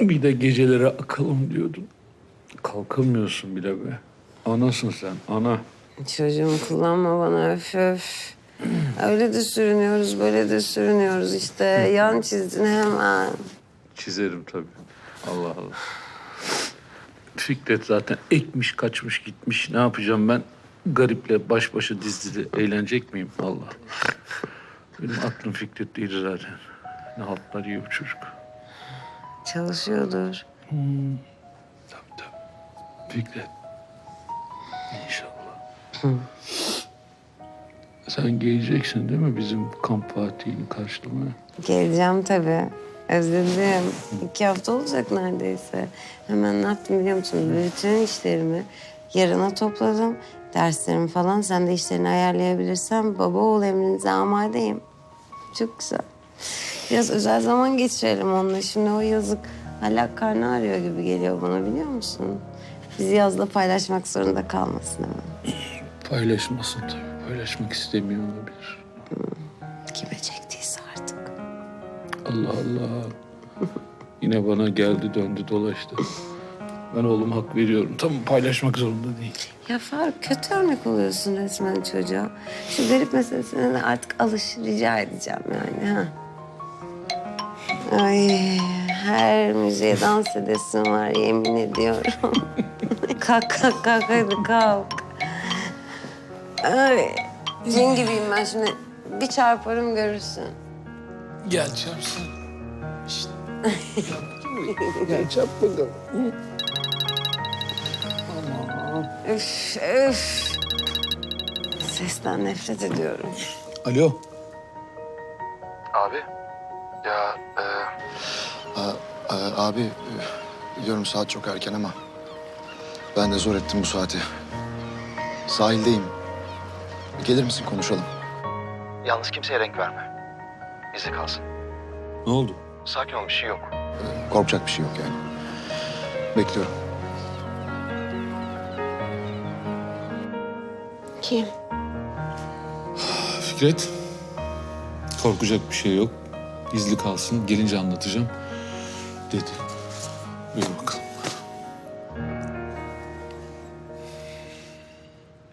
Bir de gecelere akalım diyordun. Kalkamıyorsun bile be. Anasın sen, ana. Çocuğum kullanma bana öf öf. Öyle de sürünüyoruz, böyle de sürünüyoruz işte. Yan çizdin hemen. Çizerim tabii. Allah Allah. Fikret zaten ekmiş, kaçmış, gitmiş. Ne yapacağım ben? Gariple baş başa dizili eğlenecek miyim? Allah Allah. Benim aklım Fikret değil zaten. Ne haltlar yiyor bu çocuk. Çalışıyordur. Tabii tabii. Fikret. İnşallah. Sen geleceksin değil mi bizim kamp Fatih'ini karşılamaya? Geleceğim tabii. Özledim. İki hafta olacak neredeyse. Hemen ne yaptım biliyor musun? Bütün işlerimi yarına topladım. Derslerim falan sen de işlerini ayarlayabilirsen baba oğul emrinize amadeyim. Çok güzel. Biraz özel zaman geçirelim onunla. Şimdi o yazık hala karnı ağrıyor gibi geliyor bana biliyor musun? Bizi yazla paylaşmak zorunda kalmasın hemen. Paylaşmasın tabii. Paylaşmak istemiyor olabilir. Kime çektiyse artık. Allah Allah. Yine bana geldi döndü dolaştı. Ben oğlum hak veriyorum. Tamam paylaşmak zorunda değil. Ya Faruk kötü örnek oluyorsun resmen çocuğa. Şu garip meselesine de artık alış rica edeceğim yani ha. Ay her müziğe dans edesim var yemin ediyorum. kalk kalk kalk hadi kalk. Ay cin gibiyim ben şimdi. Bir çarparım görürsün. Gel çarpsın. İşte. Gel çarp bakalım. Üf üf. Sesten nefret ediyorum. Alo. Abi. Ya e, a- a- abi e, biliyorum saat çok erken ama ben de zor ettim bu saati. Sahildeyim. Gelir misin konuşalım? Yalnız kimseye renk verme. Bize kalsın. Ne oldu? Sakin ol bir şey yok. Ee, korkacak bir şey yok yani. Bekliyorum. Kim? Fikret. Korkacak bir şey yok. Gizli kalsın. Gelince anlatacağım. Dedi. Buyur bakalım.